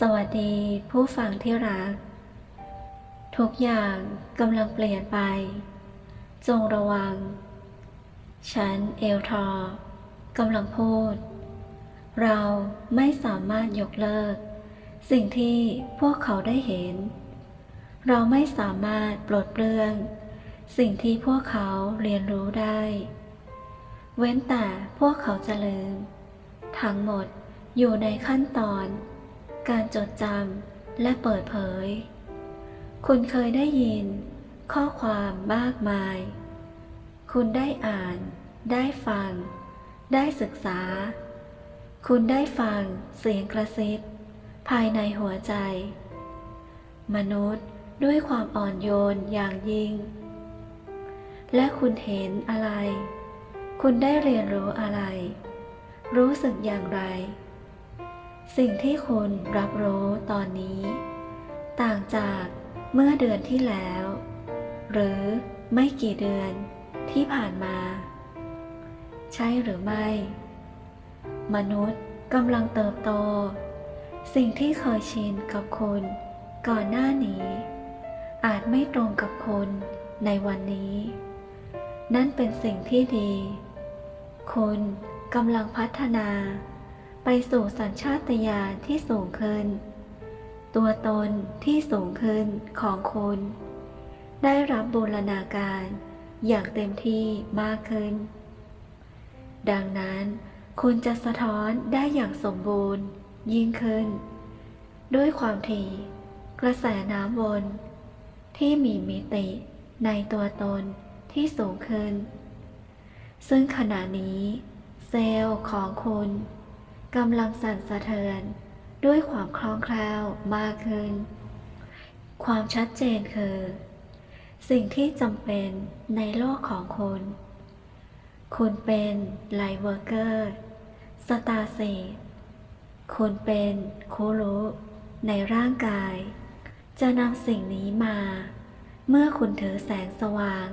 สวัสดีผู้ฟังที่รัก ทุกอย่างกำลังเปลี่ยนไป จงระวัง ฉันเอลทอร์กำลังพูด เราไม่สามารถยกเลิก สิ่งที่พวกเขาได้เห็น เราไม่สามารถปลดเปลื้อง สิ่งที่พวกเขาเรียนรู้ได้ เว้นแต่พวกเขาจะลืม ทั้งหมดอยู่ในขั้นตอน การจดจำและเปิดเผย คุณเคยได้ยิน ข้อความมากมาย คุณได้อ่าน ได้ฟัง ได้ศึกษา คุณได้ฟังเสียงกระซิบ ภายในหัวใจ มนุษย์ด้วยความอ่อนโยนอย่างยิ่ง และคุณเห็นอะไร คุณได้เรียนรู้อะไร รู้สึกอย่างไร สิ่งที่คุณรับรู้ตอนนี้ ต่างจากเมื่อเดือนที่แล้ว หรือไม่กี่เดือนที่ผ่านมา ใช่หรือไม่ มนุษย์กำลังเติบโต สิ่งที่เคยชินกับคุณก่อนหน้านี้ อาจไม่ตรงกับคุณในวันนี้ นั่นเป็นสิ่งที่ดี คุณกำลังพัฒนา ไปสู่สัญชาตญาณที่สูงขึ้น ตัวตนที่สูงขึ้นของคุณ ได้รับบูรณาการอย่างเต็มที่มากขึ้น ดังนั้นคุณจะสะท้อนได้อย่างสมบูรณ์ยิ่งขึ้น ด้วยความถี่กระแสน้ำวน ที่มีมิติในตัวตนที่สูงขึ้น ซึ่งขณะนี้ เซลล์ของคุณ กำลังสั่นสะเทือน ด้วยความคล่องแคล่วมากขึ้น ความชัดเจนคือ สิ่งที่จำเป็นในโลกของคุณคุณเป็นไลเวอร์เกอร์สตาเซตคุณเป็นคูรุในร่างกาย จะนำสิ่งนี้มา เมื่อคุณถือแสงสว่าง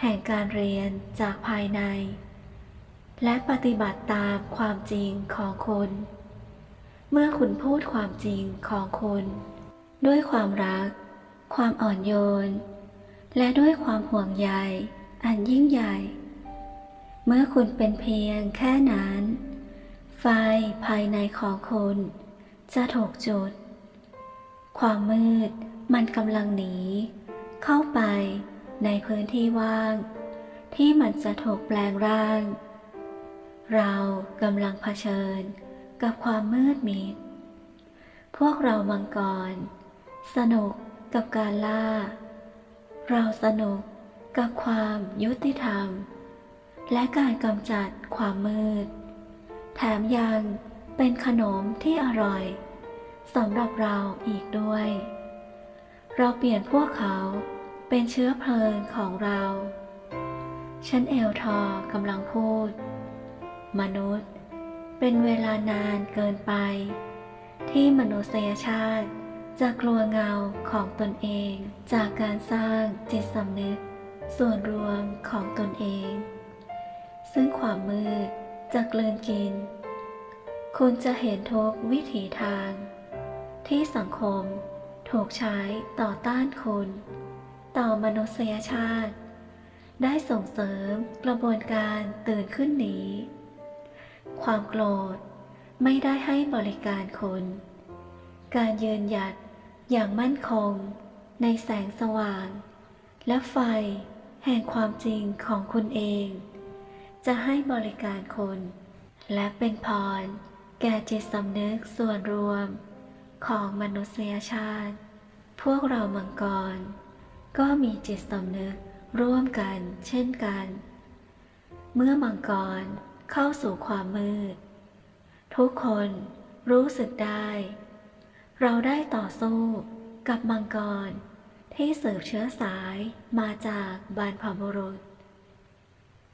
แห่งการเรียนจากภายใน และปฏิบัติตามความจริงของคุณเมื่อคุณพูดความจริงของคุณ ด้วยความรัก ความอ่อนโยน และด้วยความห่วงใยอันยิ่งใหญ่ เมื่อคุณเป็นเพียงแค่นั้น ไฟภายในของคุณจะถูกจุด ความมืดมันกำลังหนี เข้าไปในพื้นที่ว่าง ที่มันจะถูกแปลงร่าง เรากำลังเผชิญกับความมืดมิด พวกเรามังกร สนุกกับการล่า เราสนุกกับความยุติธรรม และการกำจัดความมืด แถมยังเป็นขนมที่อร่อยสำหรับเราอีกด้วย เราเปลี่ยนพวกเขาเป็นเชื้อเพลิงของเรา ฉันเอลทอร์กำลังพูด มนุษย์ เป็นเวลานานเกินไป ที่มนุษยชาติจะกลัวเงาของตนเองจากการสร้างจิตสำนึก ส่วนรวมของตนเอง ซึ่งความมืดจะกลืนกิน คุณจะเห็นทุกวิถีทาง ที่สังคมถูกใช้ต่อต้านคุณ ต่อมนุษยชาติ ได้ส่งเสริมกระบวนการตื่นขึ้นหนี ความโกรธไม่ได้ให้บริการคุณการยืนหยัดอย่างมั่นคง ในแสงสว่าง และไฟแห่งความจริงของคุณเอง จะให้บริการคุณและเป็นพร แก่จิตสำนึกส่วนรวม ของมนุษยชาติ พวกเรามังกร ก็มีจิตสำนึกร่วมกันเช่นกัน เมื่อมังกร เข้าสู่ความมืด ทุกคนรู้สึกได้ เราได้ต่อสู้กับมังกรที่สืบเชื้อสายมาจากบรรพบุรุษ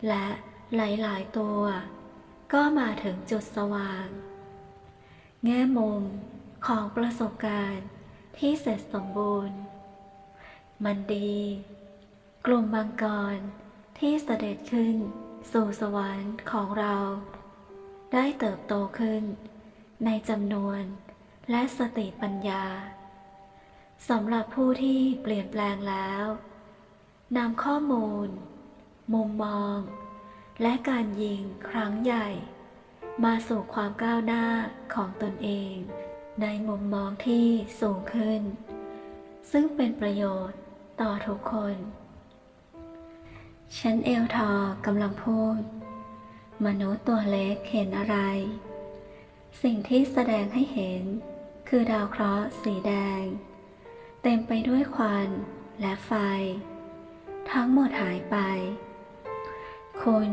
และหลายๆ ตัวก็มาถึงจุดสว่าง แง่มุมของประสบการณ์ที่เสร็จสมบูรณ์ มันดี กลุ่มมังกรที่เสด็จขึ้น สู่สวรรค์ของเรา ได้เติบโตขึ้น ในจำนวนและสติปัญญาสำหรับผู้ที่เปลี่ยนแปลงแล้วนำข้อมูล มุมมอง และการยิงครั้งใหญ่ มาสู่ความก้าวหน้าของตนเอง ในมุมมองที่สูงขึ้น ซึ่งเป็นประโยชน์ต่อทุกคน ฉันเอลทอกำลังพูด มนุษย์ตัวเล็กเห็นอะไร สิ่งที่แสดงให้เห็น คือดาวเคราะห์สีแดง เต็มไปด้วยควันและไฟ ทั้งหมดหายไป คุณ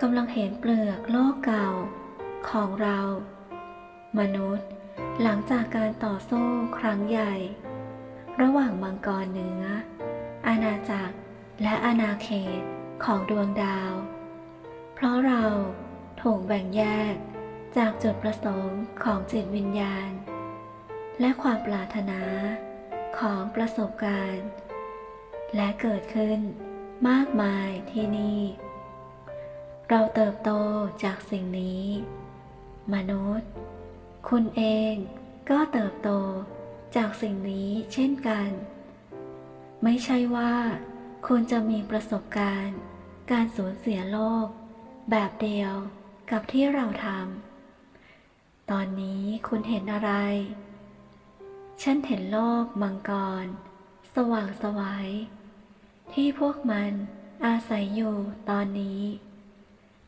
กำลังเห็นเปลือกโลกเก่าของเรา มนุษย์หลังจากการต่อสู้ครั้งใหญ่ ระหว่างมังกรเหนืออาณาจักร และอาณาเขตของดวงดาว เพราะเราถูกแบ่งแยกจากจุดประสงค์ของจิตวิญญาณ และความปรารถนาของประสบการณ์ และเกิดขึ้นมากมายที่นี่ เราเติบโตจากสิ่งนี้ มนุษย์ คุณเองก็เติบโตจากสิ่งนี้เช่นกัน ไม่ใช่ว่า คุณจะมีประสบการณ์ การสูญเสียโลก แบบเดียวกับที่เราทำ ตอนนี้คุณเห็นอะไร ฉันเห็นโลกมังกร สว่างสวยัยที่พวกมันอาศัยอยู่ตอนนี้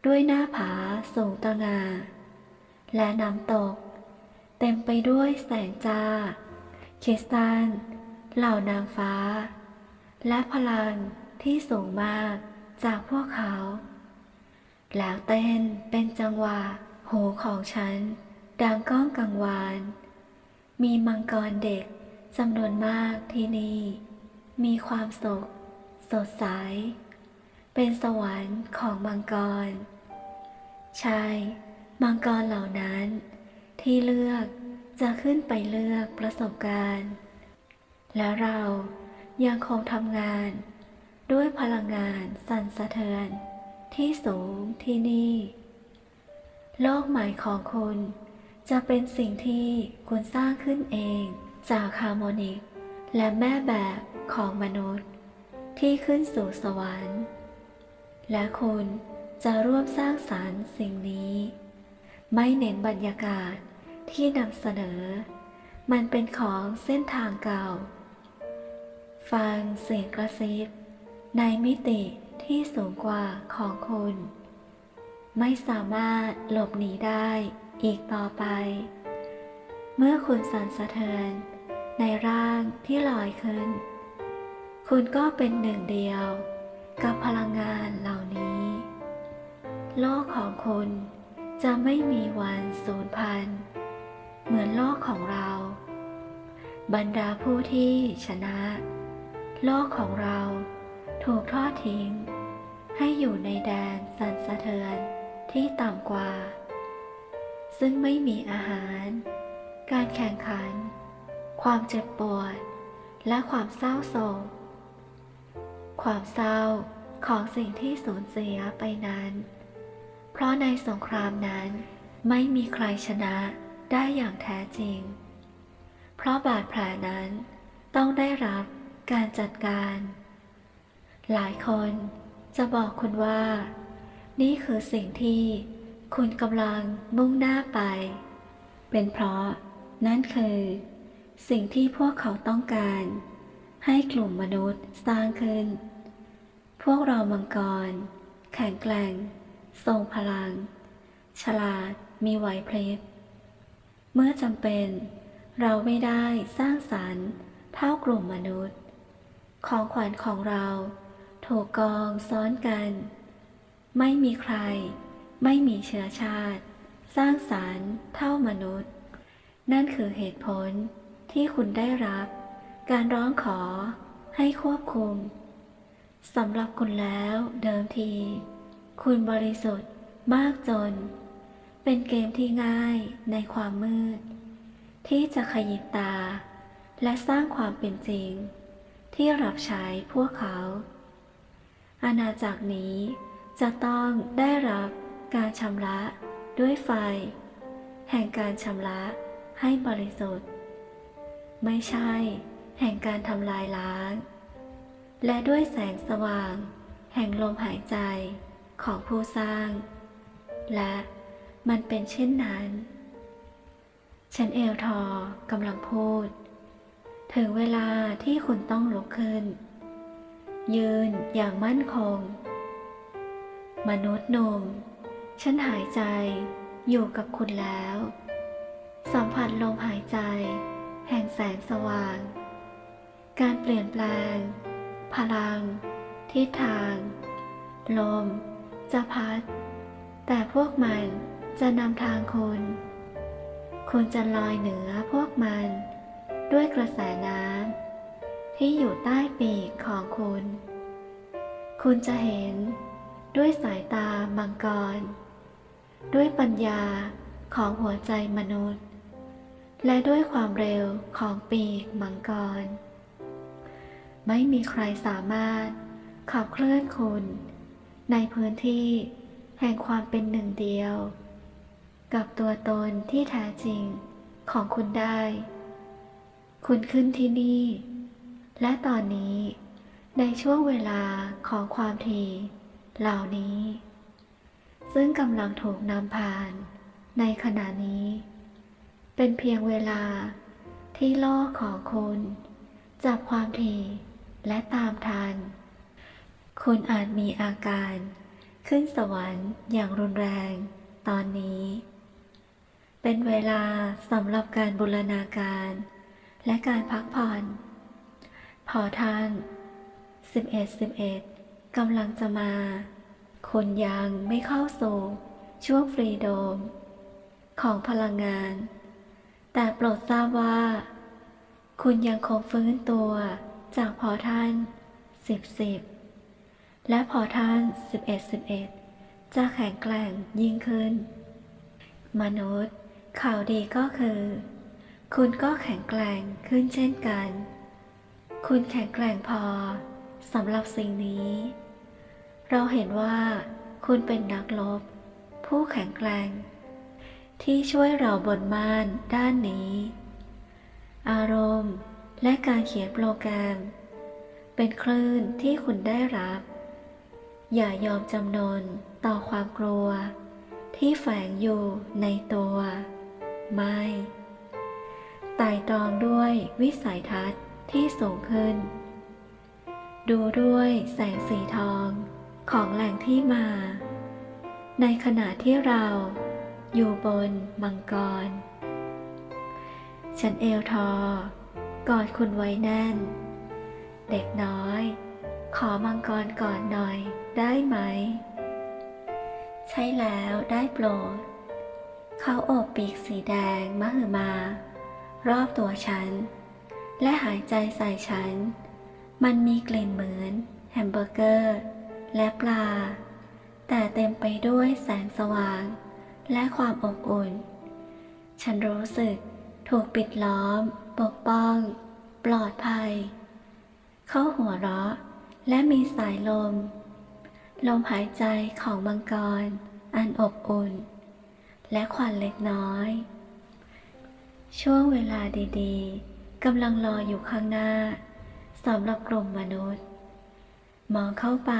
ด้วยหน้าผาสูงตะงา และน้ำตก เต็มไปด้วยแสงจ้า คริสตัลเหล่านางฟ้า และพลังที่สูงมากจากพวกเขา แล้วเต้นเป็นจังหวะหูของฉัน ดังก้องกังวาน มีมังกรเด็กจำนวนมากที่นี่ มีความสุขสดใส เป็นสวรรค์ของมังกร ใช่ มังกรเหล่านั้น ที่เลือกจะขึ้นไปเลือกประสบการณ์ และเรา ยังคงทำงาน ด้วยพลังงานสั่นสะเทือน ที่สูงที่นี่ โลกใหม่ของคุณ จะเป็นสิ่งที่คุณสร้างขึ้นเองจากฮาร์โมนิก และแม่แบบของมนุษย์ ที่ขึ้นสู่สวรรค์ และคุณจะร่วมสร้างสารรค์สิ่งนี้ ไม่เน้นบรรยากาศที่นำเสนอ มันเป็นของเส้นทางเก่า ฟังเสียงกระซิบในมิติที่สูงกว่าของคุณ ไม่สามารถหลบหนีได้อีกต่อไป เมื่อคุณสั่นสะเทือนในร่างที่ลอยขึ้น คุณก็เป็นหนึ่งเดียวกับพลังงานเหล่านี้ โลกของคุณจะไม่มีวันสูญพันธุ์เหมือนโลกของเรา บรรดาผู้ที่ชนะ โลกของเราถูกทอดทิ้ง ให้อยู่ในแดนสันสะเทือนที่ต่ำกว่า ซึ่งไม่มีอาหาร การแข่งขัน ความเจ็บปวด และความเศร้าโศก ความเศร้าของสิ่งที่สูญเสียไปนั้น เพราะในสงครามนั้นไม่มีใครชนะได้อย่างแท้จริง เพราะบาดแผลนั้นต้องได้รับ การจัดการ หลายคนจะบอกคุณว่า นี่คือสิ่งที่คุณกำลังมุ่งหน้าไป เป็นเพราะนั่นคือ สิ่งที่พวกเขาต้องการ ให้กลุ่มมนุษย์สร้างขึ้น พวกเรามังกร แข็งแกร่ง ทรงพลัง ฉลาดมีไหวพริบเมื่อจำเป็น เราไม่ได้สร้างสรรค์เท่ากลุ่มมนุษย์ ของขวัญของเราถูกกองซ้อนกัน ไม่มีใคร ไม่มีเชื้อชาติ สร้างสรรค์เท่ามนุษย์ นั่นคือเหตุผลที่คุณได้รับ การร้องขอให้ควบคุมสำหรับคุณแล้วเดิมที คุณบริสุทธิ์มากจน เป็นเกมที่ง่ายในความมืด ที่จะขยิบตา และสร้างความเป็นจริง ที่รับใช้พวกเขา อาณาจักรนี้จะต้องได้รับการชำระด้วยไฟ แห่งการชำระให้บริสุทธิ์ ไม่ใช่แห่งการทำลายล้าง และด้วยแสงสว่าง แห่งลมหายใจของผู้สร้าง และมันเป็นเช่นนั้น ฉันเอลทอร์กำลังพูด ถึงเวลาที่คุณต้องลุกขึ้น ยืนอย่างมั่นคง มนุษย์หนุ่ม ฉันหายใจอยู่กับคุณแล้ว สัมผัสลมหายใจ แห่งแสงสว่าง การเปลี่ยนแปลง พลัง ทิศทาง ลม จะพัด แต่พวกมันจะนำทางคุณ คุณจะลอยเหนือพวกมัน ด้วยกระแสน้ำที่อยู่ใต้ปีกของคุณ คุณจะเห็นด้วยสายตามังกร ด้วยปัญญาของหัวใจมนุษย์ และด้วยความเร็วของปีกมังกร ไม่มีใครสามารถขับเคลื่อนคุณ ในพื้นที่แห่งความเป็นหนึ่งเดียว กับตัวตนที่แท้จริงของคุณได้ คุณขึ้นที่นี่ และตอนนี้ ในช่วงเวลาของความถี่เหล่านี้ ซึ่งกำลังถูกนำผ่าน ในขณะนี้ เป็นเพียงเวลาที่โลกของคุณจับความถี่และตามทัน คุณอาจมีอาการขึ้นสวรรค์อย่างรุนแรงตอนนี้ เป็นเวลาสำหรับการบูรณาการ และการพักผ่อน พอท่าน 11 11กำลังจะมาคุณยังไม่เข้าสู่ ช่วงฟรีโดม ของพลังงาน แต่โปรดทราบว่า คุณยังคงฟื้นตัวจากพอท่าน 10 10 และพอท่าน 11 11 จะแข็งแกร่งยิ่งขึ้น มนุษย์ข่าวดีก็คือ คุณก็แข็งแกร่งขึ้นเช่นกัน คุณแข็งแกร่งพอสำหรับสิ่งนี้ เราเห็นว่าคุณเป็นนักรบผู้แข็งแกร่ง ที่ช่วยเราบนม่านด้านนี้ อารมณ์และการเขียนโปรแกรม เป็นคลื่นที่คุณได้รับ อย่ายอมจำนนต่อความกลัว ที่แฝงอยู่ในตัว ไม่ ต่ตรองด้วยวิสัยทัศน์ที่สูงขึ้น ดูด้วยแสงสีทองของแหล่งที่มา ในขณะที่เราอยู่บนมังกร ฉันเอลทอกอดคุณไว้แน่น เด็กน้อย ขอมังกรก่อนหน่อยได้ไหม ใช่แล้วได้โปรด เขาโอบปีกสีแดงมหึมา รอบตัวฉัน และหายใจใส่ฉัน มันมีกลิ่นเหมือน แฮมเบอร์เกอร์ และปลา แต่เต็มไปด้วยแสงสว่าง และความอบอุ่น ฉันรู้สึกถูกปิดล้อม ปกป้อง ปลอดภัย เขาหัวเราะ และมีสายลม ลมหายใจของมังกร อันอบอุ่น และควันเล็กน้อย ช่วงเวลาดีๆกำลังรออยู่ข้างหน้าสำหรับกลุ่มมนุษย์ มองเข้าไป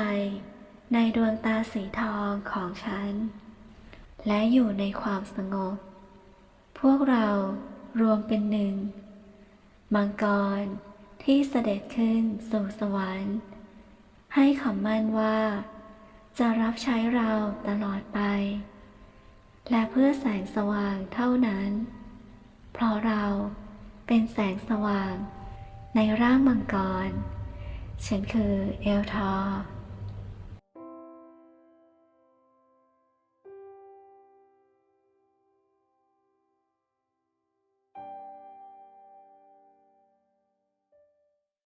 ในดวงตาสีทองของฉัน และอยู่ในความสงบ พวกเรารวมเป็นหนึ่ง มังกรที่เสด็จขึ้นสู่สวรรค์ ให้คำมั่นว่า จะรับใช้เราตลอดไป และเพื่อแสงสว่างเท่านั้น เพราะเราเป็นแสงสว่างในร่างมังกร ฉันคือเอลทอร์